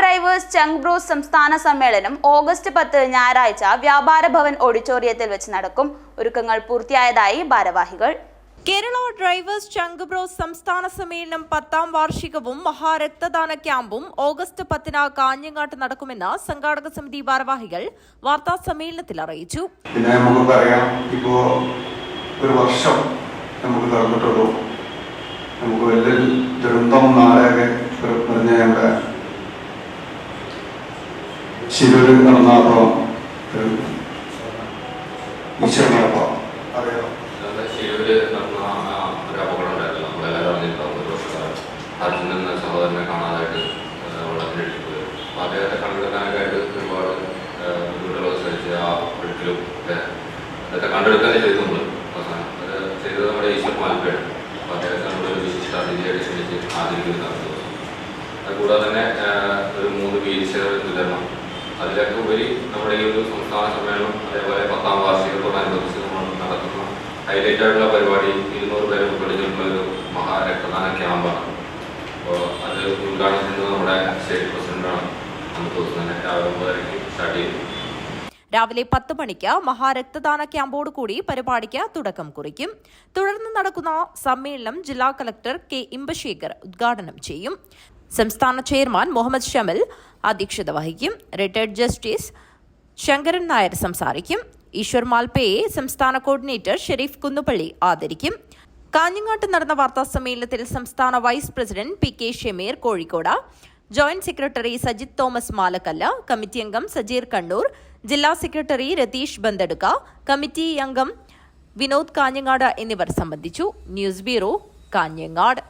Drivers ചങ് bros സംസ്ഥാന സമ്മേളനം August പത്ത് ഞായറാഴ്ച വ്യാപാര ഭവൻ ഓഡിറ്റോറിയത്തിൽ വെച്ച് നടക്കും. ഒരുക്കങ്ങൾ പൂർത്തിയായതായി ഭാരവാഹികൾ. കേരള ഡ്രൈവേഴ്സ് ചങ്ക്ബ്രോസ് സംസ്ഥാന സമ്മേളനം പത്താം വാർഷികവും മഹാരക്തദാന ക്യാമ്പും ഓഗസ്റ്റ് പത്തിന് കാഞ്ഞങ്ങാട്ട് നടക്കുമെന്ന് സംഘാടക സമിതി ഭാരവാഹികൾ വാർത്താ സമ്മേളനത്തിൽ അറിയിച്ചു. പിന്നെ നമുക്ക് പറയാം ഇപ്പോ ഒരു വർഷം നമുക്ക് നടന്നിട്ടുള്ളൂ ശിരൂരിൽ നടന്ന അപ്പം ഒരു ഈശ്വരനപ്പം അറിയാം. ശിരൂര് നടന്ന ഒരു അപകടം ഉണ്ടായിരുന്നു നമ്മളെല്ലാവരും അറിഞ്ഞിട്ടുണ്ടാവും ഒരു വർഷക്കാലം. അതിൽ നിന്ന് സഹോദരനെ കാണാതായിട്ട് വെള്ളത്തിനടിച്ചു പോയി അപ്പോൾ അദ്ദേഹത്തെ കണ്ടെടുക്കാനൊക്കെയായിട്ട് ഒരുപാട് ബുദ്ധിമുട്ടുകൾ സഹിച്ച് ആ ഒഴുക്കിലും ഒക്കെ അതൊക്കെ കണ്ടെടുക്കാൻ ചെയ്തു നമ്മൾ അവസാനം. അത് ചെയ്തത് നമ്മുടെ ഈശ്വർ മാൽപ്പയാണ് അപ്പോൾ അദ്ദേഹത്തെ നമ്മളൊരു വിശിഷ്ട അതിഥിയായിട്ട് ക്ഷണിച്ച് ആദരിക്കുന്ന ദിവസം അതുകൂടാതെ തന്നെ ആ, ഒരു മൂന്ന് വീൽ ചെയർ വിതരണം അതിലൊക്കെ നമ്മുടെ ഈ ഒരു സംസ്ഥാന സമ്മേളനം അതേപോലെ പത്താം വാർഷികത്തോടനുബന്ധിച്ച് നമ്മൾ നടത്തുന്ന ഹൈലൈറ്റ് ആയിട്ടുള്ള പരിപാടി ഇരുന്നൂറ് പേരെ ഉൾപ്പെടുത്തിയിട്ടുള്ള ഒരു മഹാരക്തദാന ക്യാമ്പാണ് അപ്പോൾ അത് ഉദ്ഘാടനം ചെയ്യുന്നത് നമ്മുടെ സ്റ്റേറ്റ് പ്രസിഡന്റാണ് നമുക്ക് ദിവസം തന്നെ രാവിലെ ഒമ്പതരയ്ക്ക് സ്റ്റാർട്ട് ചെയ്തു രാവിലെ പത്ത് മണിക്ക് മഹാരക്തദാന ക്യാമ്പോടുകൂടി പരിപാടിക്ക് തുടക്കം കുറിക്കും. തുടർന്ന് നടക്കുന്ന സമ്മേളനം ജില്ലാ കളക്ടർ കെ ഇമ്പശേഖർ ഉദ്ഘാടനം ചെയ്യും. സംസ്ഥാന ചെയർമാൻ മുഹമ്മദ് ഷമിൽ അധ്യക്ഷത വഹിക്കും. റിട്ടയർഡ് ജസ്റ്റിസ് ശങ്കരൻ നായർ സംസാരിക്കും. ഈശ്വർ മാൽപ്പയെ സംസ്ഥാന കോർഡിനേറ്റർ ഷെരീഫ് കുന്നുപള്ളി ആദരിക്കും. കാഞ്ഞങ്ങാട്ട് നടന്ന വാർത്താ സമ്മേളനത്തിൽ സംസ്ഥാന vice president P K Shameer Kozhikode joint secretary Sajith Thomas Malakkalla committee അംഗം സജീർ കണ്ണൂർ ജില്ലാ സെക്രട്ടറി രതീഷ് ബന്തെടുക്ക കമ്മിറ്റി അംഗം വിനോദ് കാഞ്ഞങ്ങാട് എന്നിവർ സംബന്ധിച്ചു. News bureau Kanhangad.